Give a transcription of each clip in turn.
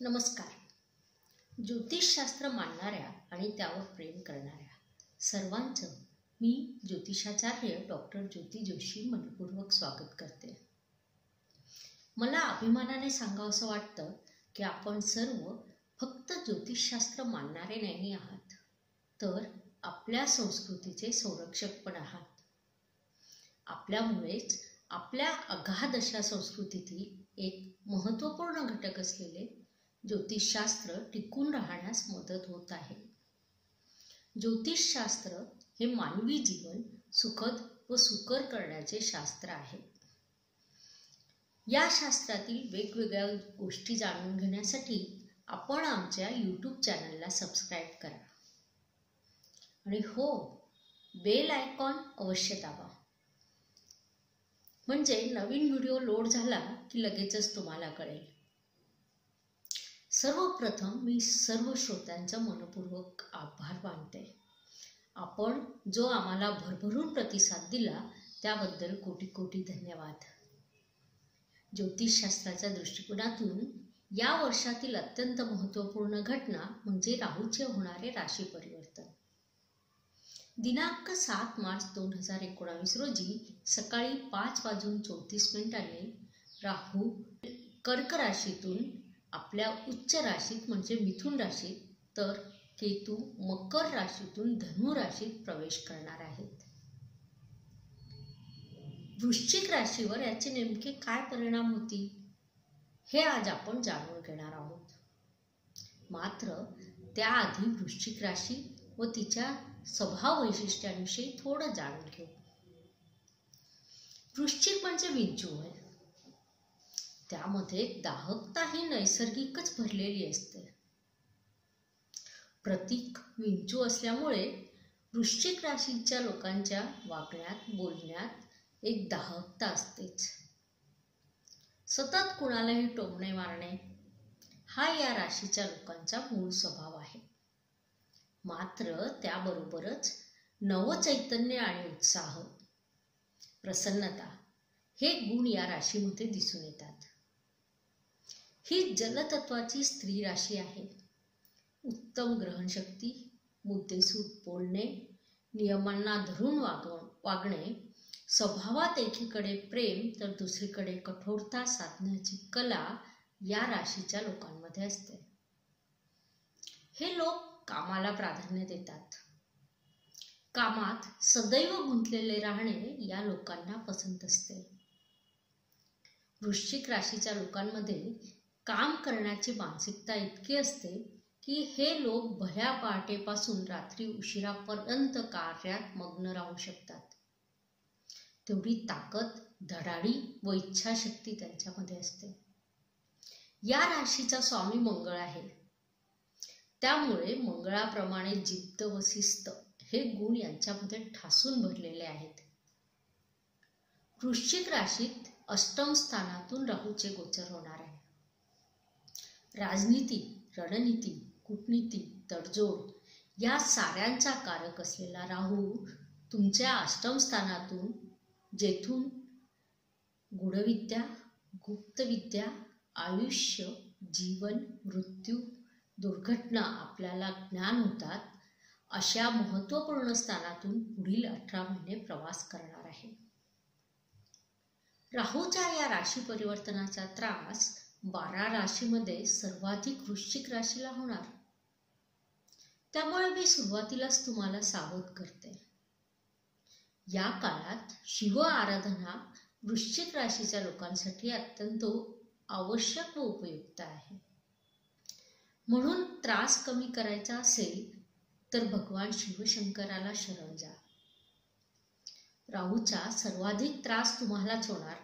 नमस्कार. ज्योतिषशास्त्र मानणाऱ्या आणि त्यावर प्रेम करणाऱ्या सर्वांचं मी ज्योतिषाचार्य डॉक्टर ज्योती जोशी मनपूर्वक स्वागत करते. मला अभिमानाने सांगावंसं वाटतं की आपण सर्व फक्त ज्योतिषशास्त्र मानणारे नाही आहात तर आपल्या संस्कृतीचे संरक्षक पण आहात. आपल्यामुळेच आपल्या अगाध अशा संस्कृतीतील एक महत्त्वपूर्ण घटक असलेले ज्योतिषशास्त्र टिकून राहण्यास मदत होत आहे. ज्योतिषशास्त्र हे मानवी जीवन सुखद व सुकर करण्याचे शास्त्र आहे. या शास्त्रातील वेगवेगळ्या गोष्टी जाणून घेण्यासाठी आपण आमच्या यूट्यूब चॅनलला सबस्क्राईब करा. आणि हो बेल आयकॉन अवश्य दाबा. म्हणजे नवीन व्हिडिओ लोड झाला की लगेचच तुम्हाला कळेल. सर्वप्रथम मी सर्व श्रोत्यांचा मनपूर्वक आभार मानते. आपण जो आम्हाला भरभरून प्रतिसाद दिला त्याबद्दल कोटी कोटी धन्यवाद. ज्योतिषशास्त्राच्या दृष्टिकोनातून या वर्षातील अत्यंत महत्त्वपूर्ण घटना म्हणजे राहूचे होणारे राशी परिवर्तन. दिनांक सात मार्च दोन हजार एकोणावीस रोजी सकाळी पाच वाजून चौतीस मिनिटांनी राहू कर्क राशीतून आपल्या उच्च राशीत म्हणजे मिथुन राशीत तर केतू मकर राशीतून धनु राशीत प्रवेश करणार आहेत. वृश्चिक राशीवर याचे नेमके काय परिणाम होतील हे आज आपण जाणून घेणार आहोत. मात्र त्याआधी वृश्चिक राशी व तिच्या स्वभाव वैशिष्ट्यांविषयी थोडं जाणून घेऊ. वृश्चिक म्हणजे विंचू आहे त्यामध्ये दाहकता ही नैसर्गिकच भरलेली असते. प्रतीक विंचू असल्यामुळे वृश्चिक राशीच्या लोकांच्या वागण्यात बोलण्यात एक दाहकता असतेच. सतत कुणालाही टोमणे मारणे हा या राशीच्या लोकांचा मूळ स्वभाव आहे. मात्र त्याबरोबरच नवचैतन्य आणि उत्साह प्रसन्नता हे गुण या राशीमध्ये दिसून येतात. ही जलतत्वाची स्त्री राशी आहे. उत्तम ग्रहणशक्ती मुद्देसूद बोलणे नियमांना धरून वागव वागणे स्वभावात एकीकडे प्रेम तर दुसरीकडे कठोरता साधण्याची कला या राशीच्या लोकांमध्ये असते. हे लोक कामाला प्राधान्य देतात. कामात सदैव गुंतलेले राहणे या लोकांना पसंत असते. वृश्चिक राशीच्या लोकांमध्ये काम करण्याची मानसिकता इतकी असते की हे लोक भल्या पहाटेपासून रात्री उशिरापर्यंत कार्यात मग्न राहू शकतात. तेवढी ताकद धडाडी व इच्छाशक्ती त्यांच्यामध्ये असते. या राशीचा स्वामी मंगळ आहे. त्यामुळे मंगळाप्रमाणे जिद्द व शिस्त हे गुण यांच्यामध्ये ठासून भरलेले आहेत. वृश्चिक राशीत अष्टम स्थानातून राहूचे गोचर होणार आहे. राजनीती रणनीती कूटनीती तडजोड या साऱ्यांचा कारक असलेला राहू तुमच्या अष्टमस्थानातून जेथून गुढविद्या गुप्तविद्या आयुष्य जीवन मृत्यू दुर्घटना आपल्याला ज्ञान होतात अशा महत्त्वपूर्ण स्थानातून पुढील अठरा महिने प्रवास करणार आहे. राहूच्या या राशी परिवर्तनाचा त्रास बारा राशीमध्ये सर्वाधिक वृश्चिक राशीला होणार. त्यामुळे मी सुरुवातीलाच तुम्हाला सावध करते. या काळात शिव आराधना वृश्चिक राशीच्या लोकांसाठी अत्यंत आवश्यक व उपयुक्त आहे. म्हणून त्रास कमी करायचा असेल तर भगवान शिवशंकराला शरण जा राहूचा सर्वाधिक त्रास तुम्हालाच होणार.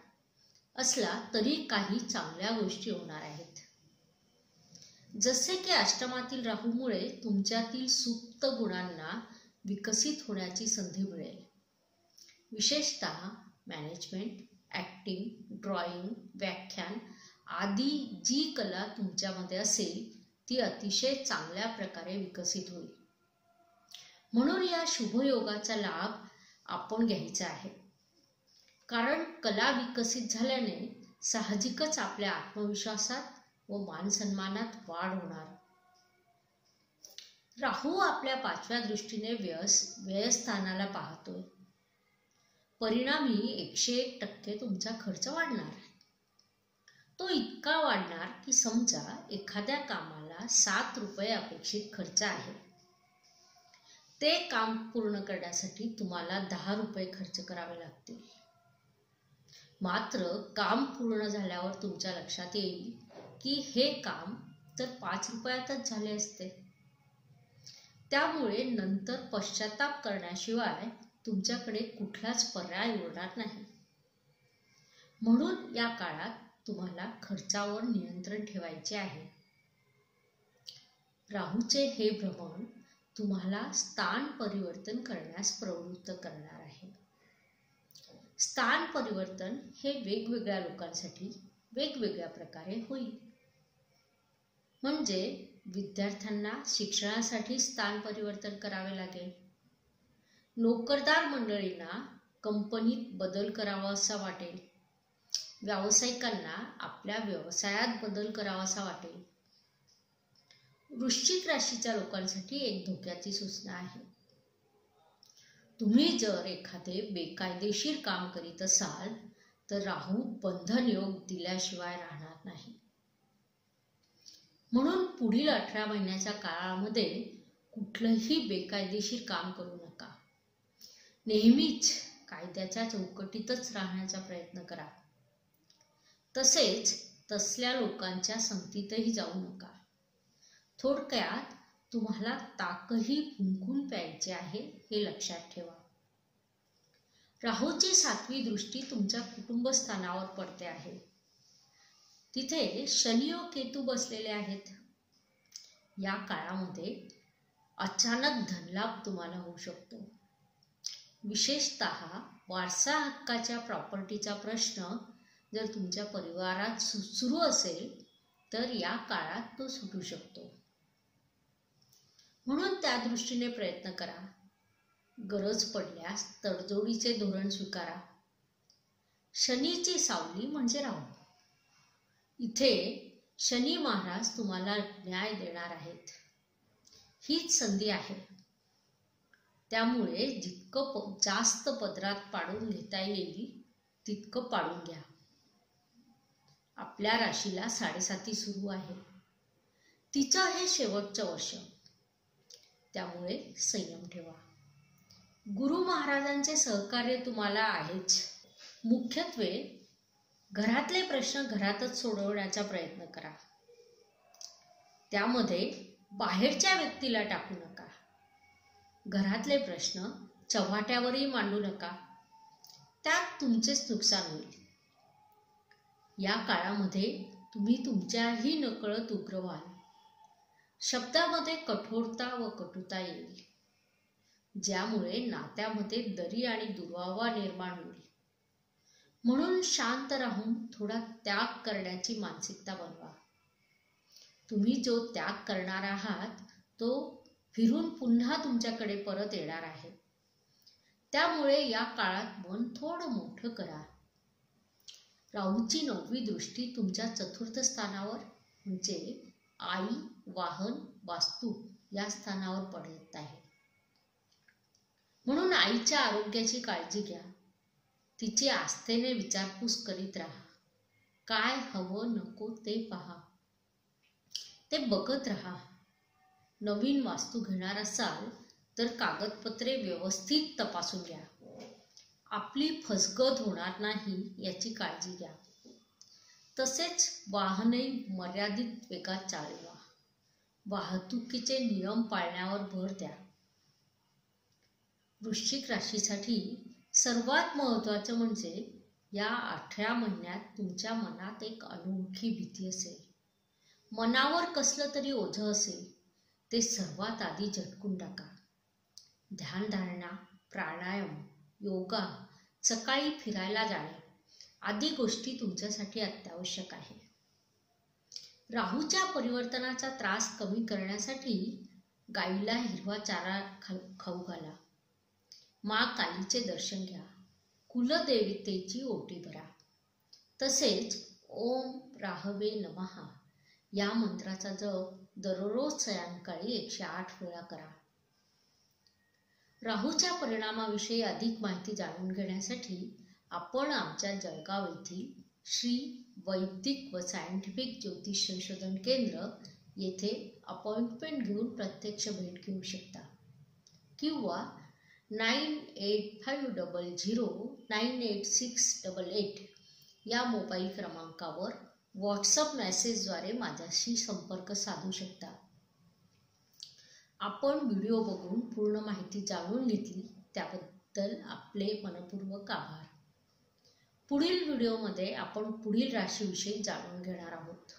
असला तरी काही चांगल्या गोष्टी होणार आहेत. जसे की अष्टमातील राहूमुळे तुमच्यातील सुप्त गुणांना विकसित होण्याची संधी मिळेल. विशेषत मॅनेजमेंट ॲक्टिंग ड्रॉइंग व्याख्यान आदी जी कला तुमच्यामध्ये असेल ती अतिशय चांगल्या प्रकारे विकसित होईल. म्हणून या शुभयोगाचा लाभ आपण घ्यायचा आहे. कारण कला विकसित झाल्याने साहजिकच आपल्या आत्मविश्वासात व मानसन्मानात वाढ होणार. राहू आपल्या पाचव्या दृष्टीने व्यस व्ययस्थानाला पाहतोय. परिणामी एकशे एक टक्के तुमचा खर्च वाढणार तो इतका वाढणार की समजा एखाद्या कामाला सात रुपये अपेक्षित खर्च आहे. ते काम पूर्ण करण्यासाठी तुम्हाला दहा रुपये खर्च करावे लागतील. मात्र काम पूर्ण झाल्यावर तुमच्या लक्षात येईल की हे काम तर पाच रुपयातच झाले असते. त्यामुळे नंतर पश्चाताप करण्याशिवाय तुमच्याकडे कुठलाच पर्याय उरणार नाही. म्हणून या काळात तुम्हाला खर्चावर नियंत्रण ठेवायचे आहे. राहूचे हे भ्रमण तुम्हाला स्थान परिवर्तन करण्यास प्रवृत्त करणार स्थान परिवर्तन हे वेगवेगळ्या लोकांसाठी वेगवेगळ्या प्रकारे होईल. म्हणजे विद्यार्थ्यांना शिक्षणासाठी स्थान परिवर्तन करावे लागेल. नोकरदार मंडळींना कंपनीत बदल करावा असा वाटेल. व्यावसायिकांना आपल्या व्यवसायात बदल करावासा वाटेल. वृश्चिक राशीच्या लोकांसाठी एक धोक्याची सूचना आहे. तुम्ही जर एखादे बेकायदेशीर काम करीत असाल तर राहू बंधन योग दिल्याशिवाय राहणार नाही. म्हणून पुढील अठरा महिन्याच्या काळामध्ये कुठलंही बेकायदेशीर काम करू नका. नेहमीच कायद्याच्या चौकटीतच राहण्याचा प्रयत्न करा. तसेच तसल्या लोकांच्या संगतीतही जाऊ नका. थोडक्यात तुम्हाला ताकही फुंकून प्यायचे आहे हे लक्षात ठेवा. राहूची सातवी दृष्टी तुमच्या कुटुंबस्थानावर पडते आहे. तिथे शनी व केतू बसलेले आहेत. या काळामध्ये अचानक धनलाभ तुम्हाला होऊ शकतो. विशेषत वारसा हक्काच्या प्रॉपर्टीचा प्रश्न जर तुमच्या परिवारात सुरू असेल तर या काळात तो सुटू शकतो. म्हणून त्या दृष्टीने प्रयत्न करा. गरज पडल्यास तडजोडीचे धोरण स्वीकारा. शनीची सावली म्हणजे राहू. इथे शनी महाराज तुम्हाला न्याय देणार आहेत. हीच संधी आहे. त्यामुळे जितकं जास्त पदरात पाडून घेता येईल तितकं पाडून घ्या. आपल्या राशीला साडेसाती सुरू आहे. तिचं हे शेवटचं वर्ष. त्यामुळे संयम ठेवा. गुरु महाराजांचे सहकार्य तुम्हाला आहेच. मुख्यत्वे घरातले प्रश्न घरातच सोडवण्याचा प्रयत्न करा. त्यामध्ये बाहेरच्या व्यक्तीला टाकू नका. घरातले प्रश्न चव्हाट्यावरही मांडू नका. त्यात तुमचेच नुकसान होईल. या काळामध्ये तुम्ही तुमच्याही नकळत उग्र व्हाल. शब्दामध्ये कठोरता व कटुता येईल. ज्यामुळे नात्यामध्ये दरी आणि दुरावा निर्माण होईल. म्हणून शांत राहून थोडा त्याग करण्याची मानसिकता बनवा. तुम्ही जो त्याग करणार आहात तो फिरून पुन्हा तुमच्याकडे परत येणार आहे. त्यामुळे या काळात मन थोडं मोठं करा. राहूची नववी दृष्टी तुमच्या चतुर्थ स्थानावर म्हणजे आई वाहन वास्तू या स्थानावर पडत आहे. म्हणून आईच्या आरोग्याची काळजी घ्या. तिची आस्थेने विचारपूस करीत राहा. काय हवं नको ते पहा. ते बघत राहा. नवीन वास्तू घेणार असाल तर कागदपत्रे व्यवस्थित तपासून घ्या. आपली फसगत होणार नाही याची काळजी घ्या. तसेच वाहनही मर्यादित वेगात चालवा. वाहतुकीचे नियम पाळण्यावर भर द्या. वृश्चिक राशीसाठी सर्वात महत्वाचं म्हणजे या अठरा महिन्यात तुमच्या मनात एक अनोखी भीती असेल. मनावर कसलं तरी ओझं असेल. ते सर्वात आधी झटकून टाका. ध्यानधारणा प्राणायाम योगा सकाळी फिरायला जाणे आदी गोष्टी तुमच्यासाठी अत्यावश्यक आहे. राहूच्या परिवर्तनाचा त्रास कमी करण्यासाठी गाईला हिरवा चारा खाऊ घाला. मा कालीचे दर्शन घ्या. कुलदेवतेची ओटी भरा. तसेच ओम राहवे नमहा या मंत्राचा जप दररोज सायंकाळी एकशे आठ वेळा करा. राहूच्या परिणामाविषयी अधिक माहिती जाणून घेण्यासाठी आपण आमच्या जळगाव येथील श्री वैदिक व सायंटिफिक ज्योतिष संशोधन केंद्र येथे अपॉइंटमेंट घेऊन प्रत्यक्ष भेट घेऊ शकता. किंवा nine eight five double zero nine eight six double eight या मोबाईल क्रमांकावर व्हॉट्सअप मेसेजद्वारे माझ्याशी संपर्क साधू शकता. आपण व्हिडिओ बघून पूर्ण माहिती जाणून घेतली त्याबद्दल आपले मनपूर्वक आभार. पुढील व्हिडिओमध्ये आपण पुढील राशीविषयी जाणून घेणार आहोत.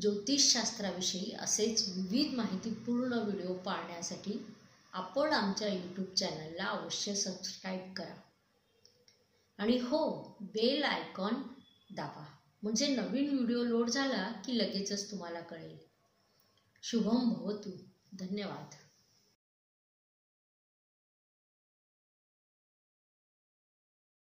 ज्योतिषशास्त्राविषयी असेच विविध माहितीपूर्ण व्हिडिओ पाहण्यासाठी आपण आमच्या यूट्यूब चॅनलला अवश्य सबस्क्राईब करा. आणि हो बेल आयकॉन दाबा. म्हणजे नवीन व्हिडिओ लोड झाला की लगेचच तुम्हाला कळेल. शुभम भवतु धन्यवाद.